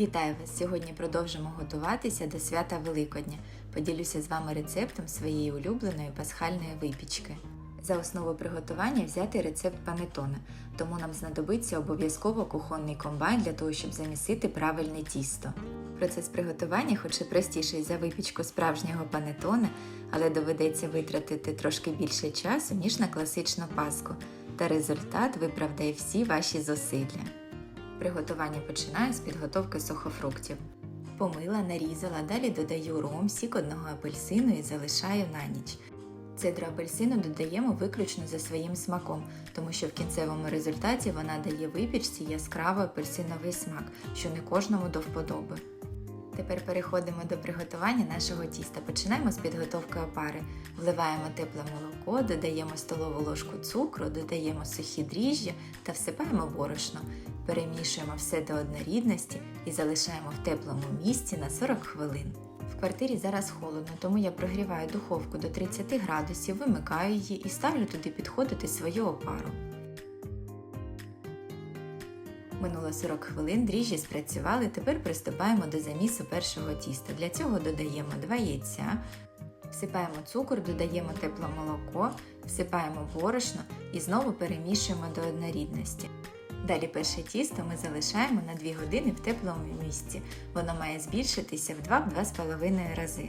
Вітаю вас! Сьогодні продовжимо готуватися до свята Великодня. Поділюся з вами рецептом своєї улюбленої пасхальної випічки. За основу приготування взяти рецепт панетоне, тому нам знадобиться обов'язково кухонний комбайн для того, щоб замісити правильне тісто. Процес приготування, хоч і простіший за випічку справжнього панетоне, але доведеться витратити трошки більше часу, ніж на класичну паску, та результат виправдає всі ваші зусилля. Приготування починаю з підготовки сухофруктів. Помила, нарізала, далі додаю ром, сік одного апельсину і залишаю на ніч. Цедру апельсину додаємо виключно за своїм смаком, тому що в кінцевому результаті вона дає випічці яскравий апельсиновий смак, що не кожному до вподоби. Тепер переходимо до приготування нашого тіста. Починаємо з підготовки опари. Вливаємо тепле молоко, додаємо столову ложку цукру, додаємо сухі дріжджі та всипаємо борошно. Перемішуємо все до однорідності і залишаємо в теплому місці на 40 хвилин. В квартирі зараз холодно, тому я прогріваю духовку до 30 градусів, вимикаю її і ставлю туди підходити свою опару. Минуло 40 хвилин, дріжджі спрацювали, тепер приступаємо до замісу першого тіста. Для цього додаємо 2 яйця, всипаємо цукор, додаємо тепле молоко, всипаємо борошно і знову перемішуємо до однорідності. Далі перше тісто ми залишаємо на 2 години в теплому місці. Воно має збільшитися в 2-2,5 рази.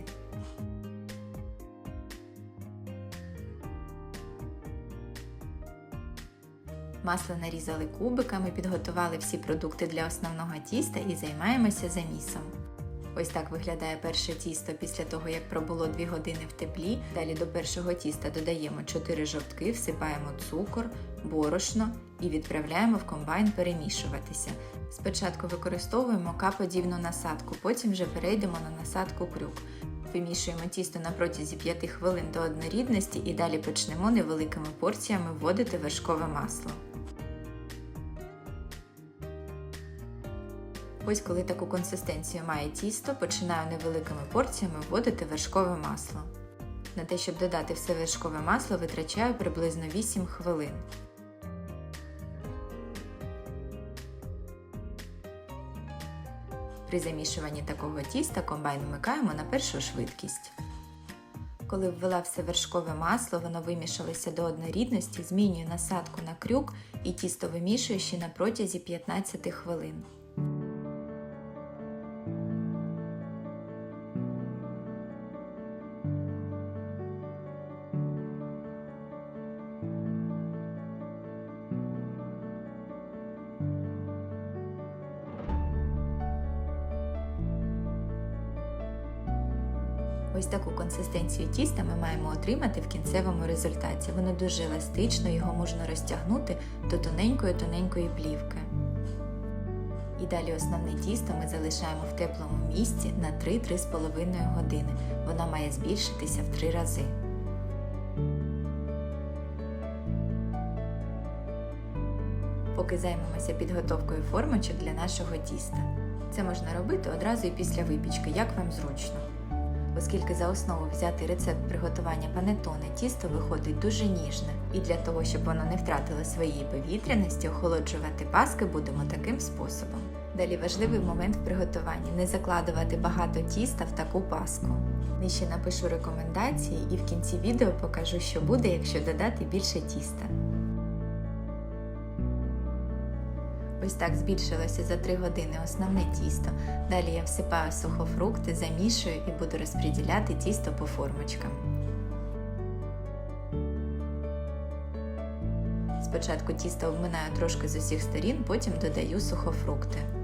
Масло нарізали кубиками, підготували всі продукти для основного тіста і займаємося замісом. Ось так виглядає перше тісто після того, як пробуло 2 години в теплі. Далі до першого тіста додаємо 4 жовтки, всипаємо цукор, борошно і відправляємо в комбайн перемішуватися. Спочатку використовуємо К-подібну насадку, потім вже перейдемо на насадку крюк. Вимішуємо тісто на протязі 5 хвилин до однорідності і далі почнемо невеликими порціями вводити вершкове масло. Ось коли таку консистенцію має тісто, починаю невеликими порціями вводити вершкове масло. На те, щоб додати все вершкове масло, витрачаю приблизно 8 хвилин. При замішуванні такого тіста комбайн вмикаємо на першу швидкість. Коли ввела все вершкове масло, воно вимішалося до однорідності, змінюю насадку на крюк і тісто вимішую ще на протязі 15 хвилин. Ось таку консистенцію тіста ми маємо отримати в кінцевому результаті. Воно дуже еластично, його можна розтягнути до тоненької-тоненької плівки. І далі основне тісто ми залишаємо в теплому місці на 3-3,5 години. Воно має збільшитися в 3 рази. Поки займемося підготовкою формочок для нашого тіста. Це можна робити одразу і після випічки, як вам зручно. Оскільки за основу взяти рецепт приготування панетоне, тісто виходить дуже ніжне, і для того, щоб воно не втратило своєї повітряності, охолоджувати паски будемо таким способом. Далі важливий момент в приготуванні не закладувати багато тіста в таку паску. Нижче напишу рекомендації і в кінці відео покажу, що буде, якщо додати більше тіста. Ось так збільшилося за 3 години основне тісто. Далі я всипаю сухофрукти, замішую і буду розподіляти тісто по формочкам. Спочатку тісто обминаю трошки з усіх сторін, потім додаю сухофрукти.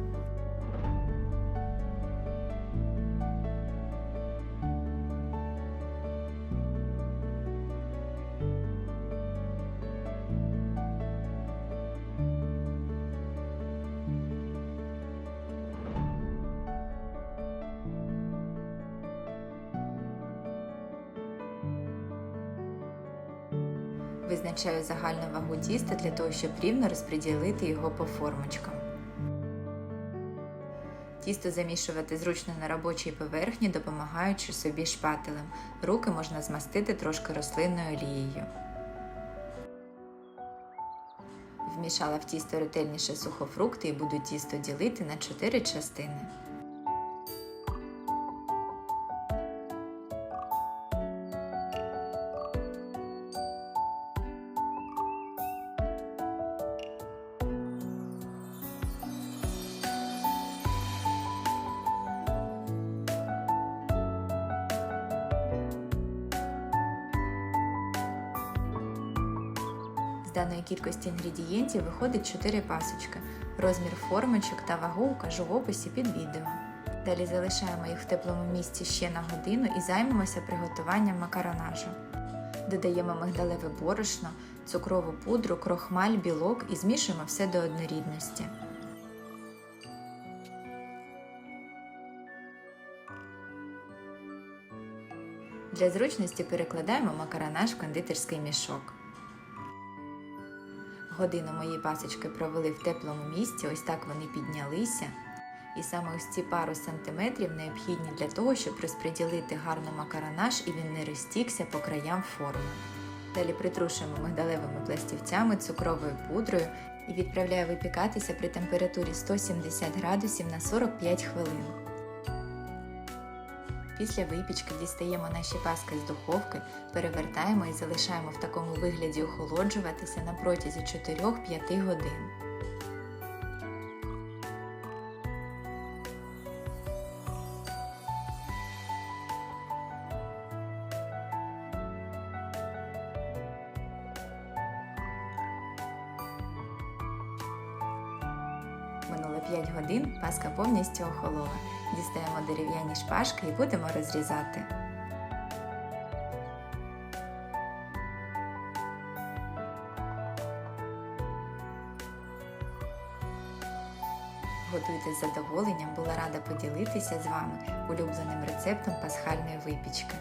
Визначаю загальну вагу тіста для того, щоб рівно розподілити його по формочкам. Тісто замішувати зручно на робочій поверхні, допомагаючи собі шпателем. Руки можна змастити трошки рослинною олією. Вмішала в тісто ретельніше сухофрукти і буду тісто ділити на 4 частини. Даної кількості інгредієнтів виходить 4 пасочки. Розмір формочок та вагу укажу в описі під відео. Далі залишаємо їх в теплому місці ще на годину і займемося приготуванням макаронажу. Додаємо мигдалеве борошно, цукрову пудру, крохмаль, білок і змішуємо все до однорідності. Для зручності перекладаємо макаронаж в кондитерський мішок. Годину мої пасочки провели в теплому місці, ось так вони піднялися. І саме ось ці пару сантиметрів необхідні для того, щоб розподілити гарно макаронаж і він не розтікся по краям форми. Далі притрушуємо мигдалевими пластівцями, цукровою пудрою і відправляю випікатися при температурі 170 градусів на 45 хвилин. Після випічки дістаємо наші паски з духовки, перевертаємо і залишаємо в такому вигляді охолоджуватися на протязі 4-5 годин. Минуло 5 годин, паска повністю охолола. Дістаємо дерев'яні шпажки і будемо розрізати. Готуйте з задоволенням, була рада поділитися з вами улюбленим рецептом пасхальної випічки.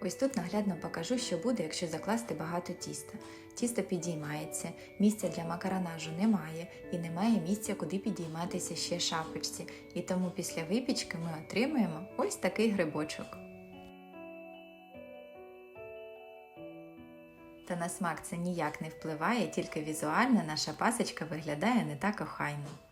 Ось тут наглядно покажу, що буде, якщо закласти багато тіста. Тісто підіймається, місця для макаронажу немає і немає місця, куди підійматися ще шапочці. І тому після випічки ми отримаємо ось такий грибочок. Та на смак це ніяк не впливає, тільки візуально наша пасочка виглядає не так охайно.